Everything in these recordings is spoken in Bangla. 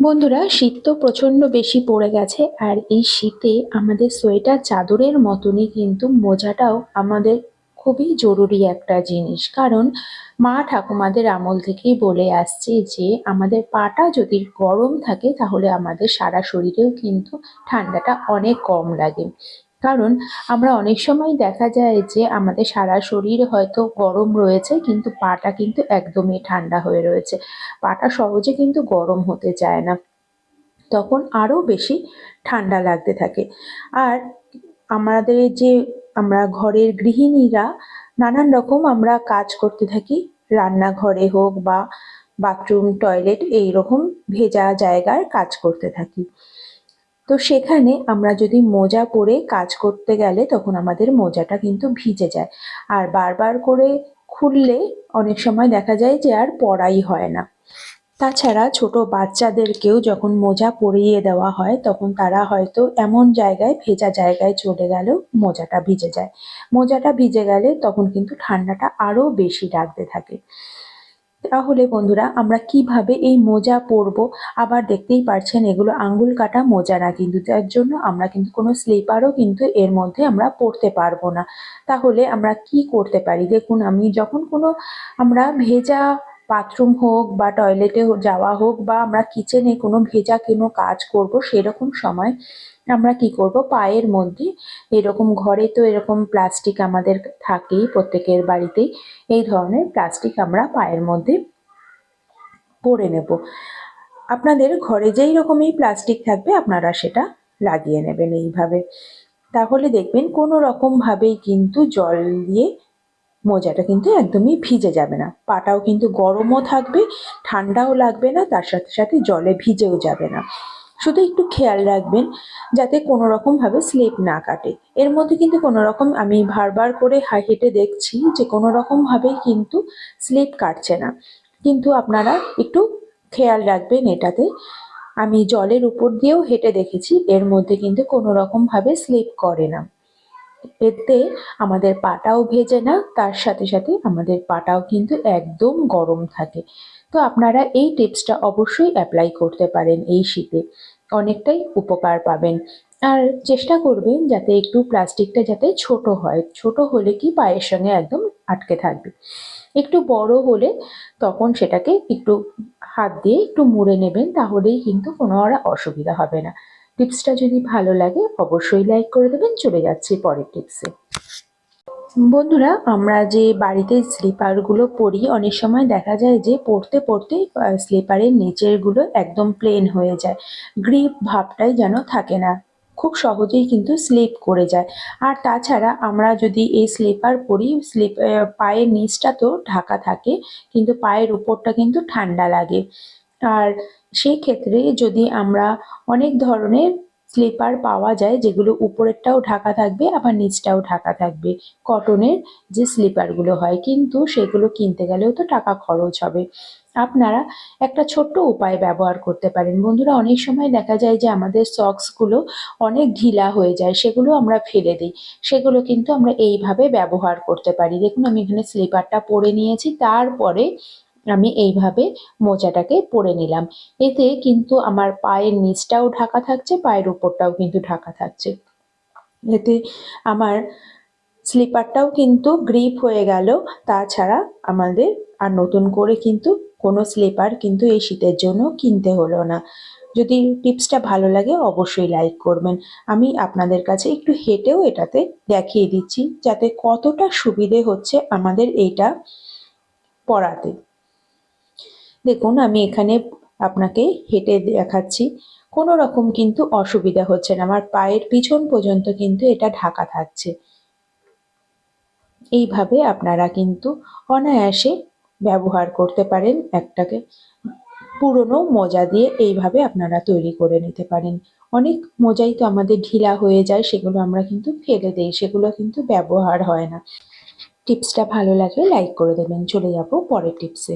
বন্ধুরা, শীত তো প্রচণ্ড বেশি পড়ে গেছে আর এই শীতে আমাদের সোয়েটার চাদরের মতনই কিন্তু মোজাটাও আমাদের খুবই জরুরি একটা জিনিস। কারণ মা ঠাকুমাদের আমল থেকেই বলে আসছে যে, আমাদের পাটা যদি গরম থাকে তাহলে আমাদের সারা শরীরেও কিন্তু ঠান্ডাটা অনেক কম লাগে। কারণ আমরা অনেক সময় দেখা যায় যে আমাদের সারা শরীর হয়তো গরম রয়েছে, কিন্তু পাটা কিন্তু একদমই ঠান্ডা হয়ে রয়েছে। পাটা সহজে কিন্তু গরম হতে চায় না। তখন আরও বেশি ঠান্ডা লাগতে থাকে। আর আমাদের যে আমরা ঘরের গৃহিণীরা নানান রকম আমরা কাজ করতে থাকি। রান্নাঘরে হোক বা বাথরুম টয়লেট এই রকম ভেজা জায়গার কাজ করতে থাকি। তো সেখানে আমরা যদি মোজা পরে কাজ করতে গেলে তখন আমাদের মোজাটা কিন্তু ভিজে যায়। আর বারবার করে খুললে অনেক সময় দেখা যায় যে আর পরাই হয় না। তাছাড়া ছোট বাচ্চাদেরকেও যখন মোজা পরিয়ে দেওয়া হয় তখন তারা হয়তো এমন জায়গায়, ভেজা জায়গায় চলে গেলেও মোজাটা ভিজে যায়। মোজাটা ভিজে গেলে তখন কিন্তু ঠান্ডাটা আরও বেশি লাগতে থাকে। তাহলে বন্ধুরা, আমরা কীভাবে এই মোজা পরবো? আবার দেখতেই পারছেন, এগুলো আঙ্গুল কাটা মোজা না, কিন্তু তার জন্য আমরা কিন্তু কোনো স্লিপারও কিন্তু এর মধ্যে আমরা পড়তে পারব না। তাহলে আমরা কি করতে পারি? দেখুন, আমি যখন কোনো আমরা ভেজা বাথরুম হোক বা টয়লেটে যাওয়া হোক বা আমরা কিচেনে কোনো ভেজা কোনো কাজ করব, সেরকম সময় আমরা কি করব? পায়ের মধ্যে। এরকম ঘরে তো এরকম প্লাস্টিক আমাদের থাকেই প্রত্যেকের বাড়িতেই। এই ধরনের প্লাস্টিক আমরা পায়ের মধ্যে পরে নেব। আপনাদের ঘরে যেই রকমই প্লাস্টিক থাকবে, আপনারা সেটা লাগিয়ে নেবেন এইভাবে। তাহলে দেখবেন কোনো রকমভাবেই কিন্তু জল দিয়ে মোজাটা কিন্তু একদমই ভিজে যাবে না। পাটাও কিন্তু গরমও থাকবে, ঠান্ডাও লাগবে না, তার সাথে সাথে জলে ভিজেও যাবে না। শুধু একটু খেয়াল রাখবেন যাতে কোনো রকমভাবে স্লিপ না কাটে। এর মধ্যে কিন্তু কোনো রকম আমি বারবার করে হেঁটে দেখছি যে কোনো রকমভাবেই কিন্তু স্লিপ কাটছে না। কিন্তু আপনারা একটু খেয়াল রাখবেন এটাতে। আমি জলের উপর দিয়েও হেঁটে দেখেছি, এর মধ্যে কিন্তু কোনো রকমভাবে স্লিপ করে না। এতে আমাদের পাটাও ভেজে না, তার সাথে সাথে আমাদের পাটাও কিন্তু একদম গরম থাকে। তো আপনারা এই টিপসটা অবশ্যই অ্যাপ্লাই করতে পারেন এই শীতে। অনেকটাই উপকার পাবেন। আর চেষ্টা করবেন যাতে একটু প্লাস্টিকটা যাতে ছোট হয়। ছোট হলে কি পায়ের সঙ্গে একদম আটকে থাকবে। একটু বড় হলে তখন সেটাকে একটু হাত দিয়ে একটু মুড়ে নেবেন, তাহলেই কিন্তু কোনো আর অসুবিধা হবে না। টিপসটা যদি ভালো লাগে, অবশ্যই লাইক করে দেবেন। চলে যাচ্ছি পরের টিপসে। বন্ধুরা, আমরা যে বাড়িতে স্লিপারগুলো পরি, অনেক সময় দেখা যায় যে পড়তে পড়তে স্লিপারের নিচেরগুলো একদম প্লেন হয়ে যায়। গ্রিপ ভাবটাই যেন থাকে না। খুব সহজেই কিন্তু স্লিপ করে যায়। আর তাছাড়া আমরা যদি এই স্লিপার পরি স্লিপ পায়ের নিচটা তো ঢাকা থাকে, কিন্তু পায়ের উপরটা কিন্তু ঠান্ডা লাগে। আর সেই ক্ষেত্রে যদি আমরা অনেক ধরনের স্লিপার পাওয়া যায়, যেগুলো উপরেরটাও ঢাকা থাকবে, আবার নিচটাও ঢাকা থাকবে কটনের যে স্লিপারগুলো হয়, কিন্তু সেগুলো কিনতে গেলেও তো টাকা খরচ হবে। আপনারা একটা ছোট্ট উপায় ব্যবহার করতে পারেন। বন্ধুরা, অনেক সময় দেখা যায় যে আমাদের সক্সগুলো অনেক ঢিলা হয়ে যায়, সেগুলো আমরা ফেলে দিই। সেগুলো কিন্তু আমরা এইভাবে ব্যবহার করতে পারি। দেখুন, আমি এখানে স্লিপারটা পরে নিয়েছি, তারপরে আমি এইভাবে মোজাটাকে পরে নিলাম। এতে কিন্তু আমার পায়ের নিচটাও ঢাকা থাকছে, পায়ের উপরটাও কিন্তু ঢাকা থাকছে। এতে আমার স্লিপারটাও কিন্তু গ্রিপ হয়ে গেল। তাছাড়া আমাদের আর নতুন করে কিন্তু কোনো স্লিপার কিন্তু এই শীতের জন্য কিনতে হলো না। যদি টিপসটা ভালো লাগে অবশ্যই লাইক করবেন। আমি আপনাদের কাছে একটু হেঁটেও এটাতে দেখিয়ে দিচ্ছি যাতে কতটা সুবিধে হচ্ছে আমাদের এইটা পড়াতে দেখুন, আমি এখানে আপনাকে হেঁটে দেখাচ্ছি। কোনো রকম কিন্তু অসুবিধা হচ্ছে না। আমার পায়ের পিছন পর্যন্ত কিন্তু এটা ঢাকা থাকছে। এইভাবে আপনারা কিন্তু অনায়াসে ব্যবহার করতে পারেন একটাকে। পুরনো মোজা দিয়ে এইভাবে আপনারা তৈরি করে নিতে পারেন। অনেক মোজাই তো আমাদের ঢিলা হয়ে যায়, সেগুলো আমরা কিন্তু ফেলে দিই, সেগুলো কিন্তু ব্যবহার হয় না। টিপসটা ভালো লাগলে লাইক করে দেবেন। চলে যাব পরের টিপসে।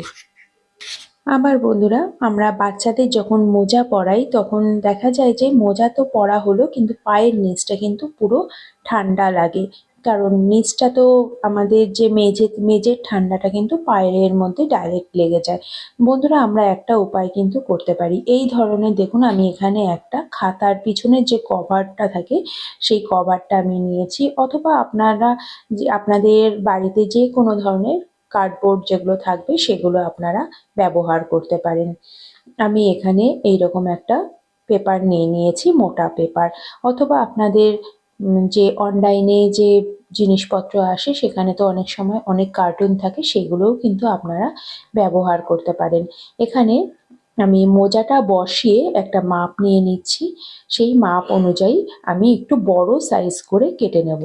আবার বন্ধুরা, আমরা বাচ্চাদের যখন মোজা পরাই, তখন দেখা যায় যে মোজা তো পরা হলো, কিন্তু পায়ের নিচটা কিন্তু পুরো ঠান্ডা লাগে। কারণ নিচটা তো আমাদের যে মেঝে, মেঝের ঠান্ডাটা কিন্তু পায়ের মধ্যে ডাইরেক্ট লেগে যায়। বন্ধুরা, আমরা একটা উপায় কিন্তু করতে পারি। এই ধরনের দেখুন, আমি এখানে একটা খাতার পিছনের যে কভারটা থাকে, সেই কভারটা আমি নিয়েছি। অথবা আপনারা যে, আপনাদের বাড়িতে যে কোনো ধরনের কার্ডবোর্ড যেগুলো থাকবে সেগুলো আপনারা ব্যবহার করতে পারেন। আমি এখানে এইরকম একটা পেপার নিয়ে নিয়েছি, মোটা পেপার অথবা আপনাদের যে অনলাইনে যে জিনিসপত্র আসে, সেখানে তো অনেক সময় অনেক কার্টুন থাকে, সেগুলোও কিন্তু আপনারা ব্যবহার করতে পারেন। এখানে আমি মোজাটা বসিয়ে একটা মাপ নিয়ে নিচ্ছি। সেই মাপ অনুযায়ী আমি একটু বড় সাইজ করে কেটে নেব।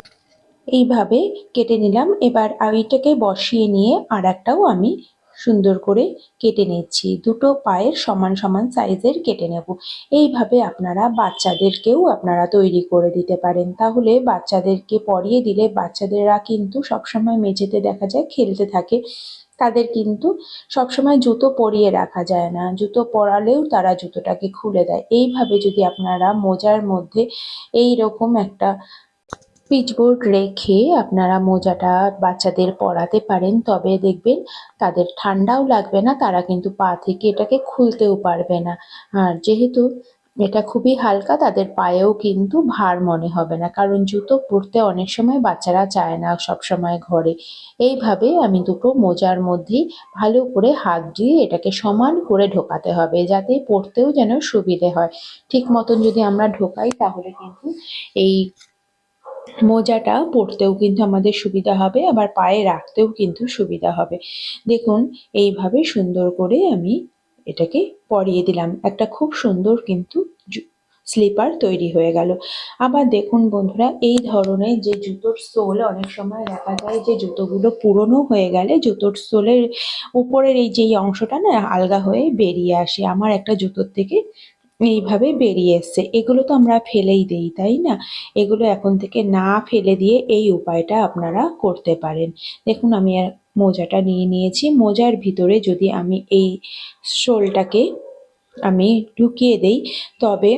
এইভাবে কেটে নিলাম। এবার এইটাকে বসিয়ে নিয়ে আর একটাও আমি সুন্দর করে কেটে নিচ্ছি। দুটো পায়ের সমান সমান সাইজের কেটে নেব। এইভাবে আপনারা বাচ্চাদেরকেও আপনারা তৈরি করে দিতে পারেন। তাহলে বাচ্চাদেরকে পরিয়ে দিলে বাচ্চাদেরা কিন্তু সবসময় মেঝেতে দেখা যায় খেলতে থাকে। তাদের কিন্তু সবসময় জুতো পরিয়ে রাখা যায় না। জুতো পরালেও তারা জুতোটাকে খুলে দেয়। এইভাবে যদি আপনারা মোজার মধ্যে এই রকম একটা পিচবোর্ড রেখে আপনারা মোজাটা বাচ্চাদের পরাতে পারেন, তবে দেখবেন তাদের ঠান্ডাও লাগবে না, তারা কিন্তু পা থেকে এটাকে খুলতেও পারবে না। আর যেহেতু এটা খুবই হালকা, তাদের পায়েও কিন্তু ভার মনে হবে না, কারণ জুতো পরতে অনেক সময় বাচ্চারা চায় না সব সময় ঘরে। এইভাবে আমি দুটো মোজার মধ্যেই ভালো করে হাত দিয়ে এটাকে সমান করে ঢোকাতে হবে, যাতে পরতেও যেন সুবিধে হয়। ঠিক মতন যদি আমরা ঢোকাই, তাহলে কিন্তু এই মোজাটা পরতেও কিন্তু আমাদের সুবিধা হবে, আবার পায়ে রাখতেও কিন্তু সুবিধা হবে। দেখুন, এইভাবে সুন্দর করে আমি এটাকে পরিয়ে দিলাম। একটা খুব সুন্দর কিন্তু স্লিপার তৈরি হয়ে গেল। আবার দেখুন বন্ধুরা, এই ধরনের যে জুতোর সোল, অনেক সময় দেখা যায় যে জুতোগুলো পুরনো হয়ে গেলে জুতোর সোলের উপরের এই যে অংশটা না, আলগা হয়ে বেরিয়ে আসে। আমার একটা জুতোর থেকে এইভাবে বেরিয়ে এসছে। এগুলো তো আমরা ফেলেই দেই, তাই না? এগুলো এখন থেকে না ফেলে দিয়ে এই উপায়টা আপনারা করতে পারেন। দেখুন, আমি আর মোজাটা নিয়ে নিয়েছি। মোজার ভিতরে যদি আমি এই শোলটাকে আমি ঢুকিয়ে দেই, তবে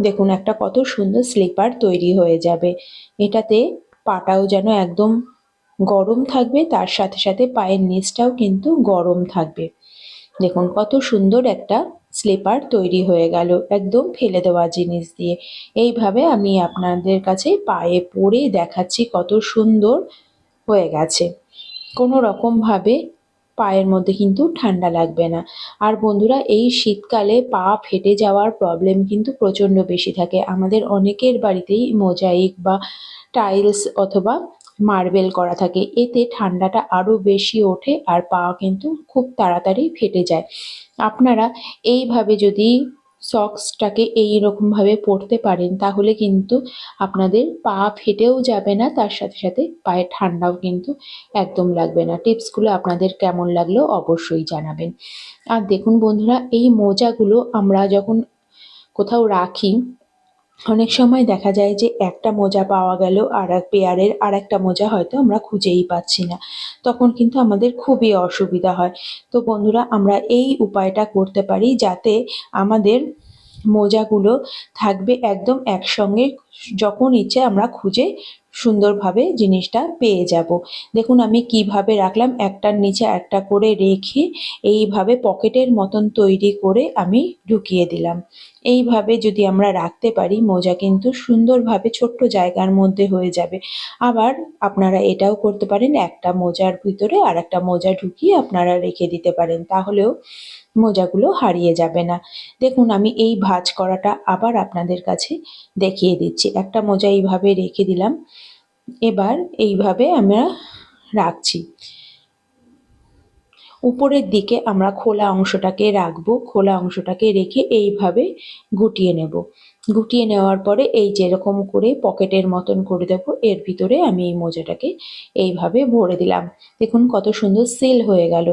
দেখুন, একটা কত সুন্দর স্লিপার তৈরি হয়ে যাবে। এটাতে পাটাও যেন একদম গরম থাকবে, তার সাথে সাথে পায়ের নিচটাও কিন্তু গরম থাকবে। দেখুন, কত সুন্দর একটা স্লিপার তৈরি হয়ে গেল। একদম ফেলে দেওয়া জিনিস দিয়ে। এইভাবে আমি আপনাদের কাছে পায়ে পরে দেখাচ্ছি কত সুন্দর হয়ে গেছে। কোনো রকমভাবে পায়ের মধ্যে কিন্তু ঠান্ডা লাগবে না। আর বন্ধুরা, এই শীতকালে পা ফেটে যাওয়ার প্রবলেম কিন্তু প্রচণ্ড বেশি থাকে। আমাদের অনেকের বাড়িতেই মোজাইক বা টাইলস অথবা মার্বেল করা থাকে। এতে ঠান্ডাটা আরও বেশি ওঠে আর পা কিন্তু খুব তাড়াতাড়ি ফেটে যায়। আপনারা এইভাবে যদি সক্সটাকে এই রকমভাবে পরতে পারেন, তাহলে কিন্তু আপনাদের পা ফেটেও যাবে না, তার সাথে সাথে পায়ে ঠান্ডাও কিন্তু একদম লাগবে না। টিপসগুলো আপনাদের কেমন লাগল অবশ্যই জানাবেন। আর দেখুন বন্ধুরা, এই মোজাগুলো আমরা যখন কোথাও রাখি অনেক সময় দেখা যায় যে একটা মোজা পাওয়া গেল আর এক পেয়ারের আর একটা মোজা হয়তো আমরা খুঁজেই পাচ্ছি না। তখন কিন্তু আমাদের খুবই অসুবিধা হয়। তো বন্ধুরা, আমরা এই উপায়টা করতে পারি যাতে আমাদের মোজাগুলো থাকবে একদম একসঙ্গে যখন ইচ্ছে আমরা খুঁজে সুন্দরভাবে জিনিসটা পেয়ে যাব। দেখুন, আমি কীভাবে রাখলাম, একটার নিচে একটা করে রেখে এইভাবে পকেটের মতন তৈরি করে আমি ঢুকিয়ে দিলাম। এইভাবে যদি আমরা রাখতে পারি, মোজা কিন্তু সুন্দরভাবে ছোট্ট জায়গার মধ্যে হয়ে যাবে। আবার আপনারা এটাও করতে পারেন, একটা মোজার ভিতরে আর একটা মোজা ঢুকিয়ে আপনারা রেখে দিতে পারেন, তাহলেও মোজাগুলো হারিয়ে যাবে না। দেখুন, আমি এই ভাঁজ করাটা আবার আপনাদের কাছে দেখিয়ে দিচ্ছি। একটা মোজা এইভাবে রেখে দিলাম। এবার এইভাবে আমরা রাখছি। উপরের দিকে আমরা খোলা অংশটাকে রাখব, খোলা অংশটাকে রেখে এইভাবে গুটিয়ে নেব। গুটিয়ে নেওয়ার পরে এই যেরকম করে পকেটের মতন করে দেবো এর ভিতরে আমি এই মোজাটাকে এইভাবে ভরে দিলাম। দেখুন কত সুন্দর সেল হয়ে গেল।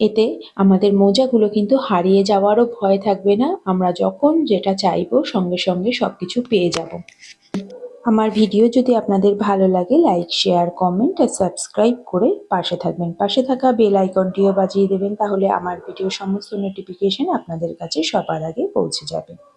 এতে আমাদের মোজাগুলো কিন্তু হারিয়ে যাওয়ারও ভয় থাকবে না। আমরা যখন যেটা চাইব সঙ্গে সঙ্গে সব কিছু পেয়ে যাব। আমার ভিডিও যদি আপনাদের ভালো লাগে লাইক শেয়ার কমেন্ট আর সাবস্ক্রাইব করে পাশে থাকবেন। পাশে থাকা বেল আইকনটিও বাজিয়ে দেবেন, তাহলে আমার ভিডিও সমস্ত নোটিফিকেশন আপনাদের কাছে সবার আগে পৌঁছে যাবে।